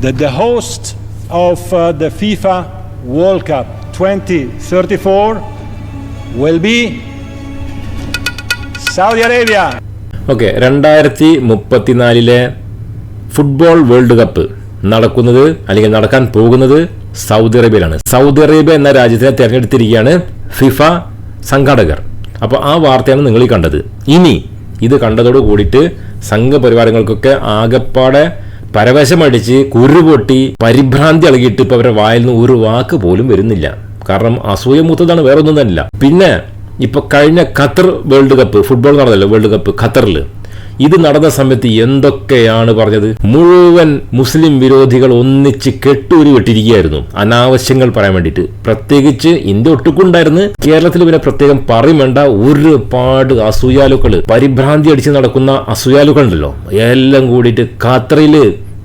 that the host of uh, the FIFA World Cup 2034 will be Saudi Arabia. Okay രണ്ടായിരത്തി മുപ്പത്തിനാലിലെ football world cup നടക്കുന്നത് അല്ലെങ്കിൽ നടക്കാൻ പോകുന്നത് സൗദി അറേബ്യയിലാണ് സൗദി അറേബ്യ എന്ന രാജ്യത്തിനെ തിരഞ്ഞെടുത്തിരിക്കുകയാണ് ഫിഫ സംഘാടകർ. അപ്പോൾ ആ വാർത്തയാണ് നിങ്ങൾ ഈ കണ്ടത്. ഇനി ഇത് കണ്ടതോട് കൂടിയിട്ട് സംഘപരിവാരങ്ങൾക്കൊക്കെ ആകപ്പാടെ പരവശമടിച്ച് കുരുപൊട്ടി പരിഭ്രാന്തി ഇളകിയിട്ട് ഇപ്പൊ അവരുടെ വായിൽ നിന്ന് ഒരു വാക്ക് പോലും വരുന്നില്ല. കാരണം അസൂയ മൂത്തതാണ് വേറെ പിന്നെ ഇപ്പൊ കഴിഞ്ഞ ഖത്തർ വേൾഡ് കപ്പ് ഫുട്ബോൾ നടന്നല്ലോ വേൾഡ് കപ്പ് ഖത്തറിൽ ഇത് നടന്ന സമയത്ത് എന്തൊക്കെയാണ് പറഞ്ഞത്? മുഴുവൻ മുസ്ലിം വിരോധികൾ ഒന്നിച്ച് കെട്ടൂരി വിട്ടിരിക്കുകയായിരുന്നു അനാവശ്യങ്ങൾ പറയാൻ വേണ്ടിയിട്ട്. പ്രത്യേകിച്ച് ഇന്ത്യ ഒട്ടുക്കുണ്ടായിരുന്നു. കേരളത്തിൽ പിന്നെ പ്രത്യേകം പറയും വേണ്ട. ഒരുപാട് അസൂയാലുക്കൾ പരിഭ്രാന്തി അടിച്ച് നടക്കുന്ന അസൂയാലുക്കൾ ഉണ്ടല്ലോ എല്ലാം കൂടിയിട്ട് ഖത്തറിൽ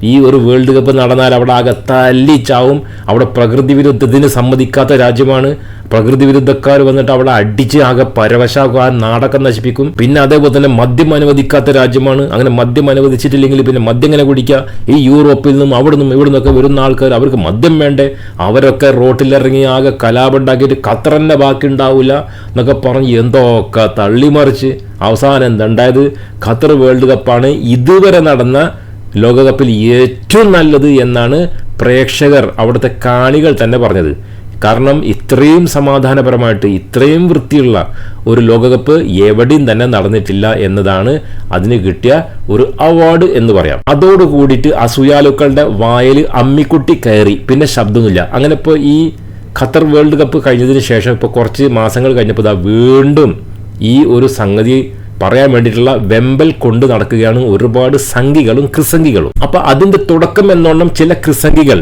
ഈ ഒരു വേൾഡ് കപ്പ് നടന്നാൽ അവിടെ ആകെ തല്ലിച്ചാവും അവിടെ പ്രകൃതി വിരുദ്ധത്തിന് സമ്മതിക്കാത്ത രാജ്യമാണ്. പ്രകൃതി വിരുദ്ധക്കാർ വന്നിട്ട് അവിടെ അടിച്ച് ആകെ പരവശാക്കും ആ നാടൊക്കെ നശിപ്പിക്കും. പിന്നെ അതേപോലെ തന്നെ മദ്യം അനുവദിക്കാത്ത രാജ്യമാണ്. അങ്ങനെ മദ്യം അനുവദിച്ചിട്ടില്ലെങ്കിൽ പിന്നെ മദ്യം എങ്ങനെ കുടിക്കുക? ഈ യൂറോപ്പിൽ നിന്നും അവിടെ നിന്നും ഇവിടെ നിന്നൊക്കെ വരുന്ന ആൾക്കാർ അവർക്ക് മദ്യം വേണ്ടേ? അവരൊക്കെ റോട്ടിലിറങ്ങി ആകെ കലാപുണ്ടാക്കിയിട്ട് ഖത്തറിന്റെ ബാക്കി ഉണ്ടാവില്ല എന്നൊക്കെ പറഞ്ഞ് എന്തൊക്കെ തള്ളിമറിച്ച് അവസാനം എന്തുണ്ടായത് ഖത്തർ വേൾഡ് കപ്പാണ് ഇതുവരെ നടന്ന ലോകകപ്പിൽ ഏറ്റവും നല്ലത് എന്നാണ് പ്രേക്ഷകർ അവിടുത്തെ കാണികൾ തന്നെ പറഞ്ഞത്. കാരണം ഇത്രയും സമാധാനപരമായിട്ട് ഇത്രയും വൃത്തിയുള്ള ഒരു ലോകകപ്പ് എവിടെയും തന്നെ നടന്നിട്ടില്ല എന്നതാണ് അതിന് കിട്ടിയ ഒരു അവാർഡ് എന്ന് പറയാം. അതോട് കൂടിയിട്ട് അസൂയാലുക്കളുടെ വായിൽ അമ്മിക്കുട്ടി കയറി. പിന്നെ ശബ്ദമൊന്നുമില്ല അങ്ങനെ ഇപ്പോൾ ഈ ഖത്തർ വേൾഡ് കപ്പ് കഴിഞ്ഞതിന് ശേഷം ഇപ്പോൾ കുറച്ച് മാസങ്ങൾ കഴിഞ്ഞപ്പോൾ ഇതാ വീണ്ടും ഈ ഒരു സംഗതി പറയാൻ വേണ്ടിയിട്ടുള്ള വെമ്പൽ കൊണ്ട് നടക്കുകയാണ് ഒരുപാട് സംഘികളും ക്രിസംഖികളും അപ്പൊ അതിന്റെ തുടക്കം എന്നോണം ചില ക്രിസംഗികൾ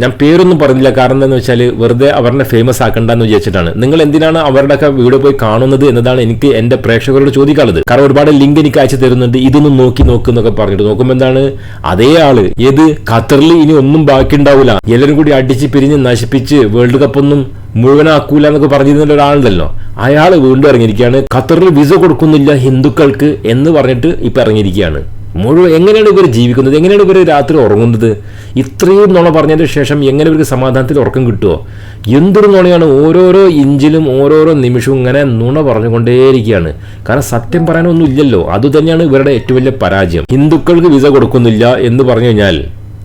ഞാൻ പേരൊന്നും പറഞ്ഞില്ല. കാരണം എന്താണെന്ന് വെച്ചാൽ വെറുതെ അവരെ ഫേമസ് ആക്കണ്ട എന്ന് വിചാരിച്ചിട്ടാണ്. നിങ്ങൾ എന്തിനാണ് അവരുടെയൊക്കെ വീഡിയോ പോയി കാണുന്നത് എന്നതാണ് എനിക്ക് എന്റെ പ്രേക്ഷകരോട് ചോദിക്കാനുള്ളത്. കാരണം ഒരുപാട് ലിങ്ക് എനിക്ക് അയച്ചു തരുന്നുണ്ട്. ഇതൊന്നും നോക്കി നോക്കും എന്നൊക്കെ പറഞ്ഞിട്ട് നോക്കുമ്പോൾ എന്താണ്? അതേ ആൾ. ഏത്? ഖത്തറിൽ ഇനി ഒന്നും ബാക്കി ഉണ്ടാവില്ല എല്ലാവരും കൂടി അടിച്ച് പിരിഞ്ഞ് നശിപ്പിച്ച് വേൾഡ് കപ്പ് ഒന്നും മുഴുവനാക്കൂല എന്നൊക്കെ പറഞ്ഞിരുന്ന ഒരാളുണ്ടല്ലോ. അയാൾ വീണ്ടും ഇറങ്ങിയിരിക്കുകയാണ്. ഖത്തറിൽ വിസ കൊടുക്കുന്നില്ല ഹിന്ദുക്കൾക്ക് എന്ന് പറഞ്ഞിട്ട് ഇപ്പം ഇറങ്ങിയിരിക്കുകയാണ്. മുഴുവൻ എങ്ങനെയാണ് ഇവർ ജീവിക്കുന്നത്? എങ്ങനെയാണ് ഇവർ രാത്രി ഉറങ്ങുന്നത്? ഇത്രയും നുണ പറഞ്ഞതിന് ശേഷം എങ്ങനെ ഇവർക്ക് സമാധാനത്തിൽ ഉറക്കം കിട്ടുമോ എന്തൊരു നുണയാണ്. ഓരോരോ ഇഞ്ചിലും ഓരോരോ നിമിഷവും ഇങ്ങനെ നുണ പറഞ്ഞുകൊണ്ടേയിരിക്കുകയാണ്. കാരണം സത്യം പറയാനൊന്നും ഇല്ലല്ലോ. അതുതന്നെയാണ് ഇവരുടെ ഏറ്റവും വലിയ പരാജയം. ഹിന്ദുക്കൾക്ക് വിസ കൊടുക്കുന്നില്ല എന്ന് പറഞ്ഞു കഴിഞ്ഞാൽ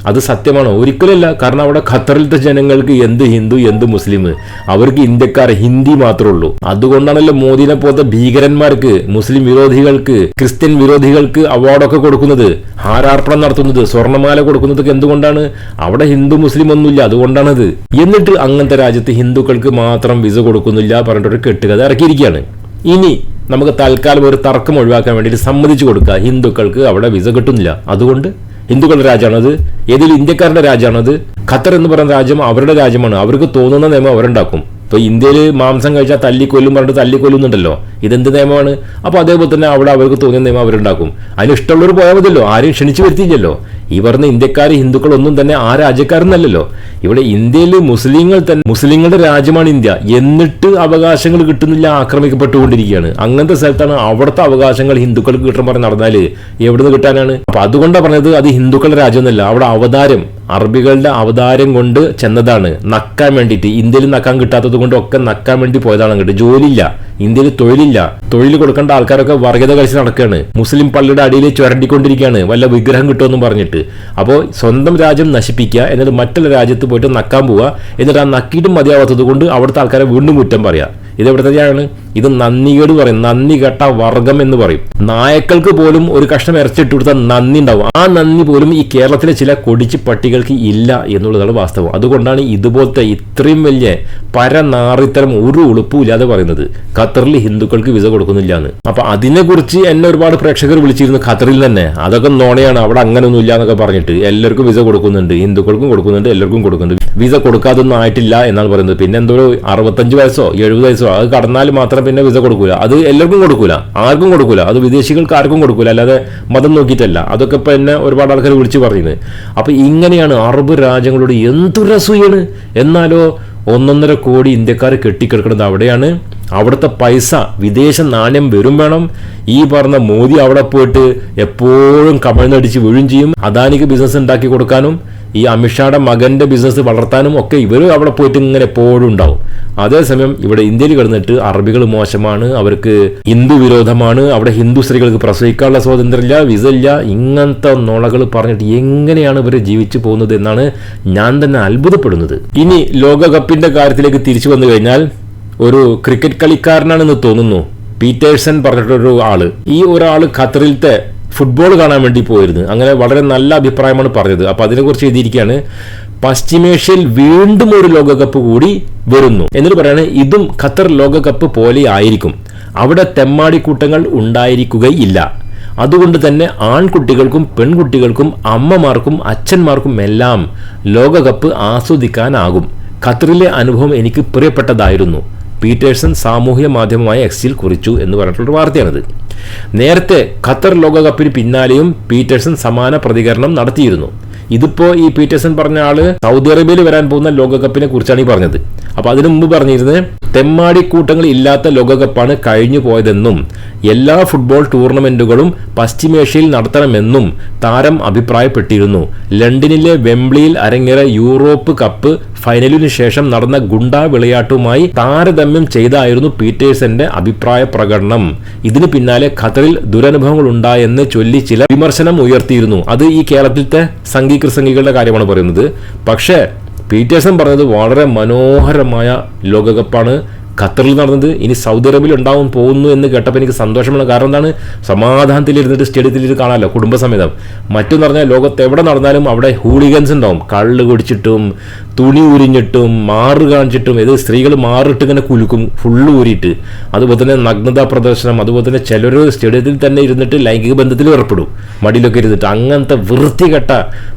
അത് സത്യമാണോ. ഒരിക്കലല്ല കാരണം അവിടെ ഖത്തറിലത്തെ ജനങ്ങൾക്ക് എന്ത് ഹിന്ദു എന്ത് മുസ്ലിം? അവർക്ക് ഇന്ത്യക്കാർ ഹിന്ദി മാത്രമേ ഉള്ളൂ. അതുകൊണ്ടാണല്ലോ മോദിനെ പോലത്തെ ഭീകരന്മാർക്ക് മുസ്ലിം വിരോധികൾക്ക് ക്രിസ്ത്യൻ വിരോധികൾക്ക് അവാർഡൊക്കെ കൊടുക്കുന്നത്. ഹാരാർപ്പണം നടത്തുന്നത് സ്വർണമാല കൊടുക്കുന്നതൊക്കെ എന്തുകൊണ്ടാണ്? അവിടെ ഹിന്ദു മുസ്ലിം ഒന്നുമില്ല. അതുകൊണ്ടാണത്. എന്നിട്ട് അങ്ങനത്തെ രാജ്യത്ത് ഹിന്ദുക്കൾക്ക് മാത്രം വിസ കൊടുക്കുന്നില്ല പറഞ്ഞിട്ടൊരു കെട്ടുകഥ ഇറക്കിയിരിക്കുകയാണ്. ഇനി നമുക്ക് തൽക്കാലം ഒരു തർക്കം ഒഴിവാക്കാൻ വേണ്ടിയിട്ട് സമ്മതിച്ചു കൊടുക്കുക. ഹിന്ദുക്കൾക്ക് അവിടെ വിസ കിട്ടുന്നില്ല. അതുകൊണ്ട് ഹിന്ദുക്കളുടെ രാജ്യമാണത് ഏതെങ്കിലും ഇന്ത്യക്കാരുടെ രാജ്യമാണത് ഖത്തർ എന്ന് പറയുന്ന രാജ്യം അവരുടെ രാജ്യമാണ്. അവർക്ക് തോന്നുന്ന നിയമം അവരുണ്ടാക്കും. ഇപ്പൊ ഇന്ത്യയിൽ മാംസം കഴിച്ചാൽ തല്ലിക്കൊല്ലും പറഞ്ഞിട്ട് തല്ലിക്കൊല്ലുന്നുണ്ടല്ലോ. ഇതെന്ത് നിയമമാണ്? അപ്പോൾ അതേപോലെ തന്നെ അവിടെ അവർക്ക് തോന്നിയ നിയമം അവരുണ്ടാക്കും. അതിന് ഇഷ്ടമുള്ളവർ പോയാൽ മതിയല്ലോ. ആരും ക്ഷണിച്ചു വരുത്തിയില്ലല്ലോ. ഈ പറഞ്ഞ ഇന്ത്യക്കാർ ഹിന്ദുക്കൾ ഒന്നും തന്നെ ആ രാജ്യക്കാരെന്നല്ലല്ലോ. ഇവിടെ ഇന്ത്യയിൽ മുസ്ലിങ്ങൾ തന്നെ മുസ്ലിങ്ങളുടെ രാജ്യമാണ് ഇന്ത്യ. എന്നിട്ട് അവകാശങ്ങൾ കിട്ടുന്നില്ല ആക്രമിക്കപ്പെട്ടുകൊണ്ടിരിക്കുകയാണ്. അങ്ങനത്തെ സ്ഥലത്താണ് അവിടുത്തെ അവകാശങ്ങൾ ഹിന്ദുക്കൾക്ക് കിട്ടാൻ പറഞ്ഞ് നടന്നാൽ എവിടുന്ന് കിട്ടാനാണ്? അപ്പൊ അതുകൊണ്ടാണ് പറഞ്ഞത് അത് ഹിന്ദുക്കളുടെ രാജ്യമൊന്നുമല്ല. അവിടെ അവതാരം അറബികളുടെ അവതാരം കൊണ്ട് ചെന്നതാണ്. നക്കാൻ വേണ്ടിയിട്ട്. ഇന്ത്യയിൽ നക്കാൻ കിട്ടാത്തത് കൊണ്ട് ഒക്കെ നക്കാൻ വേണ്ടി പോയതാണ് അങ്ങോട്ട്. ജോലിയില്ല. ഇന്ത്യയിൽ തൊഴിലില്ല. തൊഴിൽ കൊടുക്കേണ്ട ആൾക്കാരൊക്കെ വർഗത കളിച്ച് നടക്കുകയാണ്. മുസ്ലിം പള്ളിയുടെ അടിയിൽ ചുരണ്ടിക്കൊണ്ടിരിക്കുകയാണ്. വല്ല വിഗ്രഹം കിട്ടുമെന്നും പറഞ്ഞിട്ട്. അപ്പോൾ സ്വന്തം രാജ്യം നശിപ്പിക്കുക എന്നിട്ട് മറ്റുള്ള രാജ്യത്ത് പോയിട്ട് നക്കാൻ പോവുക എന്നിട്ട് ആ നക്കിയിട്ടും മതിയാവാത്തത് കൊണ്ട് അവിടുത്തെ ആൾക്കാരെ വീണ്ടും കുറ്റം പറയാ. ഇത് എവിടുത്തെയാണ് ഇത് നന്ദികേട് പറയും. നന്ദി കെട്ട വർഗം എന്ന് പറയും. നായക്കൾക്ക് പോലും ഒരു കഷ്ണം ഇറച്ചിട്ട് കൊടുത്ത നന്ദി ഉണ്ടാവും. ആ നന്ദി പോലും ഈ കേരളത്തിലെ ചില കൊടിച്ച് പട്ടികൾക്ക് ഇല്ല എന്നുള്ളതാണ് വാസ്തവം. അതുകൊണ്ടാണ് ഇതുപോലത്തെ ഇത്രയും വലിയ പരനാറിത്തരം ഒരു ഉളുപ്പും ഇല്ലാതെ പറയുന്നത്. ഖത്തറിൽ ഹിന്ദുക്കൾക്ക് വിസ കൊടുക്കുന്നില്ല എന്ന് അപ്പൊ അതിനെക്കുറിച്ച് എന്നെ ഒരുപാട് പ്രേക്ഷകർ വിളിച്ചിരുന്നു ഖത്തറിൽ തന്നെ. അതൊക്കെ നോണയാണ്. അവിടെ അങ്ങനെയൊന്നും ഇല്ല എന്നൊക്കെ പറഞ്ഞിട്ട് എല്ലാവർക്കും വിസ കൊടുക്കുന്നുണ്ട്. ഹിന്ദുക്കൾക്കും കൊടുക്കുന്നുണ്ട്. എല്ലാവർക്കും കൊടുക്കുന്നുണ്ട്. വിസ കൊടുക്കാതൊന്നും ആയിട്ടില്ല എന്നാണ് പറയുന്നത്. പിന്നെ എന്തോ ഒരു അറുപത്തഞ്ച് വയസ്സോ എഴുപത് വയസ്സോ അത് കടന്നാൽ മാത്രം പിന്നെ വിസ കൊടുക്കൂല. അത് എല്ലാവർക്കും കൊടുക്കൂല. ആർക്കും കൊടുക്കൂല. അത് വിദേശികൾക്ക് ആർക്കും കൊടുക്കൂല. അല്ലാതെ മതം നോക്കിയിട്ടല്ല. അതൊക്കെ ഇപ്പം എന്നെ ഒരുപാട് ആൾക്കാർ വിളിച്ചു പറയുന്നത്. അപ്പോൾ ഇങ്ങനെയാണ് അറബ് രാജ്യങ്ങളോട് എന്തൊരു അസൂയാണ് എന്നാലോ ഒന്നൊന്നര കോടി ഇന്ത്യക്കാർ കെട്ടിക്കിടക്കുന്നത് അവിടെയാണ്. അവിടുത്തെ പൈസ വിദേശ നാണ്യം വരും വേണം. ഈ പറഞ്ഞ മോദി അവിടെ പോയിട്ട് എപ്പോഴും കമഴ്ന്നടിച്ച് വീഴും ചെയ്യും. അദാനിക്ക് ബിസിനസ് ഉണ്ടാക്കി കൊടുക്കാനും ഈ അമിത്ഷായുടെ മകന്റെ ബിസിനസ് വളർത്താനും ഒക്കെ ഇവർ അവിടെ പോയിട്ട് ഇങ്ങനെ എപ്പോഴും ഉണ്ടാവും. അതേസമയം ഇവിടെ ഇന്ത്യയിൽ കിടന്നിട്ട് അറബികൾ മോശമാണ് അവർക്ക് ഹിന്ദു വിരോധമാണ് അവിടെ ഹിന്ദു സ്ത്രീകൾക്ക് പ്രസവിക്കാനുള്ള സ്വാതന്ത്ര്യമില്ല വിസ ഇല്ല ഇങ്ങനത്തെ നുളകൾ പറഞ്ഞിട്ട് എങ്ങനെയാണ് ഇവർ ജീവിച്ചു പോകുന്നത് എന്നാണ് ഞാൻ തന്നെ അത്ഭുതപ്പെടുന്നത്. ഇനി ലോകകപ്പിന്റെ കാര്യത്തിലേക്ക് തിരിച്ചു വന്നു കഴിഞ്ഞാൽ ഒരു ക്രിക്കറ്റ് കളിക്കാരനാണെന്ന് തോന്നുന്നു. പീറ്റേഴ്സൺ പറഞ്ഞിട്ടൊരു ആൾ. ഈ ഒരാൾ ഖത്തറിലത്തെ ഫുട്ബോൾ കാണാൻ വേണ്ടി പോയിരുന്നു അങ്ങനെ വളരെ നല്ല അഭിപ്രായമാണ് പറഞ്ഞത്. അപ്പൊ അതിനെക്കുറിച്ച് എഴുതിയിരിക്കുകയാണ് പശ്ചിമേഷ്യയിൽ വീണ്ടും ഒരു ലോകകപ്പ് കൂടി വരുന്നു. എന്നിട്ട് പറയാണ് ഇതും ഖത്തർ ലോകകപ്പ് പോലെ ആയിരിക്കും. അവിടെ തെമ്മാടിക്കൂട്ടങ്ങൾ ഉണ്ടായിരിക്കുകയില്ല. അതുകൊണ്ട് തന്നെ ആൺകുട്ടികൾക്കും പെൺകുട്ടികൾക്കും അമ്മമാർക്കും അച്ഛന്മാർക്കും എല്ലാം ലോകകപ്പ് ആസ്വദിക്കാനാകും. ഖത്തറിലെ അനുഭവം എനിക്ക് പ്രിയപ്പെട്ടതായിരുന്നു. പീറ്റേഴ്സൺ സാമൂഹ്യ മാധ്യമമായ എക്സിൽ കുറിച്ചു എന്ന് പറഞ്ഞിട്ടുള്ള വാർത്തയാണിത്. നേരത്തെ ഖത്തർ ലോകകപ്പിന് പിന്നാലെയും പീറ്റേഴ്സൺ സമാന പ്രതികരണം നടത്തിയിരുന്നു. ഇതിപ്പോ ഈ പീറ്റേഴ്സൺ പറഞ്ഞ ആൾ സൗദി അറേബ്യയിൽ വരാൻ പോകുന്ന ലോകകപ്പിനെ കുറിച്ചാണ് ഈ പറഞ്ഞത്. അപ്പൊ അതിനു മുമ്പ് പറഞ്ഞിരുന്നത് തെമ്മാടി കൂട്ടങ്ങൾ ഇല്ലാത്ത ലോകകപ്പാണ് കഴിഞ്ഞു പോയതെന്നും എല്ലാ ഫുട്ബോൾ ടൂർണമെന്റുകളും പശ്ചിമേഷ്യയിൽ നടത്തണമെന്നും താരം അഭിപ്രായപ്പെട്ടിരുന്നു. ലണ്ടനിലെ വെംബ്ലിയിൽ അരങ്ങേറ യൂറോപ്പ് കപ്പ് ഫൈനലിനു ശേഷം നടന്ന ഗുണ്ടാ വിളയാട്ടുമായി താരതമ്യം ചെയ്തായിരുന്നു പീറ്റേഴ്സന്റെ അഭിപ്രായ പ്രകടനം. ഇതിന് പിന്നാലെ ഖത്തറിൽ ദുരനുഭവങ്ങൾ ഉണ്ടായെന്ന് ചൊല്ലി ചില വിമർശനം ഉയർത്തിയിരുന്നു. അത് ഈ കേരളത്തിലത്തെ സംഘീകൃസംഘികളുടെ കാര്യമാണ് പറയുന്നത്. പക്ഷേ പീറ്റേഴ്സൺ പറഞ്ഞത് വളരെ മനോഹരമായ ലോകകപ്പാണ്. ഖത്തറിൽ നടന്നത് ഇനി സൗദി അറേബ്യയിൽ ഉണ്ടാവും പോകുന്നു എന്ന് കേട്ടപ്പോൾ എനിക്ക് സന്തോഷമാണ് കാരണം എന്താണ്? സമാധാനത്തിലിരുന്നിട്ട് സ്റ്റേഡിയത്തിൽ കാണാമല്ലോ കുടുംബസമേതം. മറ്റെന്ന് പറഞ്ഞാൽ ലോകത്ത് എവിടെ നടന്നാലും അവിടെ ഹൂളിഗൻസ് ഉണ്ടാവും. കള്ള് കുടിച്ചിട്ടും തുണി ഉരിഞ്ഞിട്ടും മാറ് കാണിച്ചിട്ടും ഇത് സ്ത്രീകൾ മാറിട്ട് ഇങ്ങനെ കുലുക്കും ഫുള്ള് ഊരിയിട്ട്. അതുപോലെ തന്നെ നഗ്നതാ പ്രദർശനം അതുപോലെ തന്നെ ചിലർ സ്റ്റേഡിയത്തിൽ തന്നെ ഇരുന്നിട്ട് ലൈംഗിക ബന്ധത്തിൽ ഏർപ്പെടും മടിയിലൊക്കെ ഇരുന്നിട്ട്. അങ്ങനത്തെ വൃത്തികെട്ട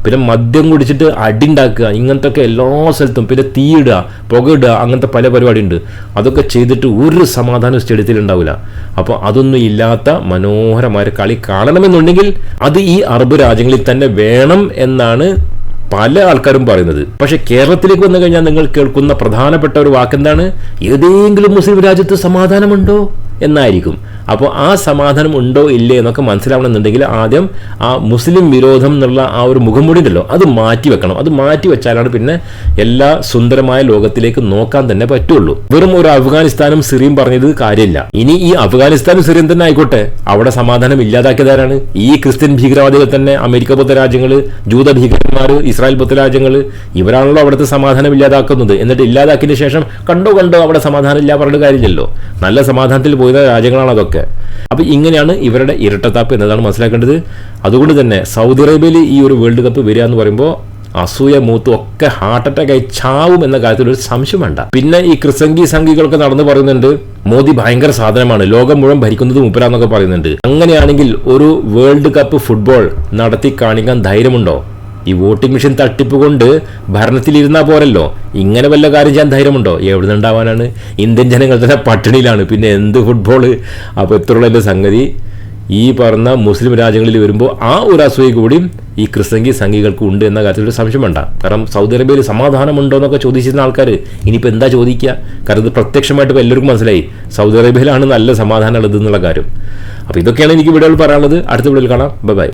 പിന്നെ മദ്യം കുടിച്ചിട്ട് അടിണ്ടാക്കുക ഇങ്ങനത്തെ ഒക്കെ എല്ലാ സ്ഥലത്തും. പിന്നെ തീയിടുക പുകയിടുക അങ്ങനത്തെ പല പരിപാടിയുണ്ട്. അതൊക്കെ ചെയ്തിട്ട് ഒരു സമാധാനം സ്റ്റേഡിയത്തിൽ ഉണ്ടാവില്ല. അപ്പോൾ അതൊന്നും ഇല്ലാത്ത മനോഹരമായ കളി കാണണമെന്നുണ്ടെങ്കിൽ അത് ഈ അറബ് രാജ്യങ്ങളിൽ തന്നെ വേണം എന്നാണ് പല ആൾക്കാരും പറയുന്നത്. പക്ഷെ കേരളത്തിലേക്ക് വന്നു കഴിഞ്ഞാൽ നിങ്ങൾ കേൾക്കുന്ന പ്രധാനപ്പെട്ട ഒരു വാക്കെന്താണ്? ഏതെങ്കിലും മുസ്ലിം രാജ്യത്ത് സമാധാനമുണ്ടോ? എന്നായിരിക്കും. അപ്പോൾ ആ സമാധാനം ഉണ്ടോ ഇല്ലേ എന്നൊക്കെ മനസ്സിലാവണമെന്നുണ്ടെങ്കിൽ ആദ്യം ആ മുസ്ലിം വിരോധം എന്നുള്ള ആ ഒരു മുഖംമൂടി ഉണ്ടല്ലോ അത് മാറ്റി വെക്കണം. അത് മാറ്റി വെച്ചാലാണ് പിന്നെ എല്ലാ സുന്ദരമായ ലോകത്തിലേക്ക് നോക്കാൻ തന്നെ പറ്റുള്ളൂ. വെറും ഒരു അഫ്ഗാനിസ്ഥാനും സിറിയും പറഞ്ഞത് കാര്യമില്ല. ഇനി ഈ അഫ്ഗാനിസ്ഥാനും സിറിയും തന്നെ ആയിക്കോട്ടെ. അവിടെ സമാധാനം ഇല്ലാതാക്കിയതാരാണ്? ഈ ക്രിസ്ത്യൻ ഭീകരവാദികൾ തന്നെ അമേരിക്ക പോലത്തെ രാജ്യങ്ങൾ ജൂത ഭീകരന്മാർ ഇസ്രായേൽ പോലത്തെ രാജ്യങ്ങൾ ഇവരാണല്ലോ അവിടുത്തെ സമാധാനം ഇല്ലാതാക്കുന്നത്. എന്നിട്ട് ഇല്ലാതാക്കിയതിന് ശേഷം കണ്ടോ കണ്ടോ അവിടെ സമാധാനം ഇല്ല പറഞ്ഞ കാര്യമില്ലല്ലോ. നല്ല സമാധാനത്തിൽ പോയ രാജ്യങ്ങളാണ് അതൊക്കെ അപ്പൊ ഇങ്ങനെയാണ് ഇവരുടെ ഇരട്ടത്താപ്പ് എന്നതാണ് മനസ്സിലാക്കേണ്ടത്. അതുകൊണ്ട് തന്നെ സൗദി അറേബ്യയിൽ ഈ ഒരു വേൾഡ് കപ്പ് വരിക എന്ന് പറയുമ്പോൾ അസൂയ മൂത്തും ഒക്കെ ഹാർട്ട് അറ്റാക്ക് ആയി ചാവും എന്ന കാര്യത്തിൽ ഒരു സംശയം വേണ്ട. പിന്നെ ഈ ക്രിസംഗി സംഘികളൊക്കെ നടന്നു പറയുന്നുണ്ട് മോദി ഭയങ്കര സാധനമാണ് ലോകം മുഴുവൻ ഭരിക്കുന്നത് മുപ്പരാന്നൊക്കെ പറയുന്നുണ്ട്. അങ്ങനെയാണെങ്കിൽ ഒരു വേൾഡ് കപ്പ് ഫുട്ബോൾ നടത്തി കാണിക്കാൻ ധൈര്യമുണ്ടോ? ഈ വോട്ടിംഗ് മെഷീൻ തട്ടിപ്പ് കൊണ്ട് ഭരണത്തിലിരുന്നാൽ പോരല്ലോ. ഇങ്ങനെ വല്ല കാര്യം ചെയ്യാൻ ധൈര്യമുണ്ടോ? എവിടെ നിന്നുണ്ടാവാനാണ്? ഇന്ത്യൻ ജനങ്ങൾ തന്നെ പട്ടിണിയിലാണ്. പിന്നെ എന്ത് ഫുട്ബോൾ അപ്പോൾ എത്രയുള്ള സംഗതി. ഈ പറഞ്ഞ മുസ്ലിം രാജ്യങ്ങളിൽ വരുമ്പോൾ ആ ഒരു അസൂയ കൂടി ഈ ക്രിസ്തങ്കി സംഘികൾക്ക് ഉണ്ട് എന്ന കാര്യത്തിൽ ഒരു സംശയം വേണ്ട. കാരണം സൗദി അറേബ്യയിൽ സമാധാനമുണ്ടോ എന്നൊക്കെ ചോദിച്ചിരുന്ന ആൾക്കാർ ഇനിയിപ്പോൾ എന്താ ചോദിക്കുക? കാരണം ഇത് പ്രത്യക്ഷമായിട്ട് ഇപ്പോൾ എല്ലാവർക്കും മനസ്സിലായി. സൗദി അറേബ്യയിലാണ് നല്ല സമാധാനം ഉള്ളത് എന്നുള്ള കാര്യം. അപ്പോൾ ഇതൊക്കെയാണ് എനിക്ക് വീഡിയോയിൽ പറയാനുള്ളത്. അടുത്ത വീഡിയോയിൽ കാണാം. Bye bye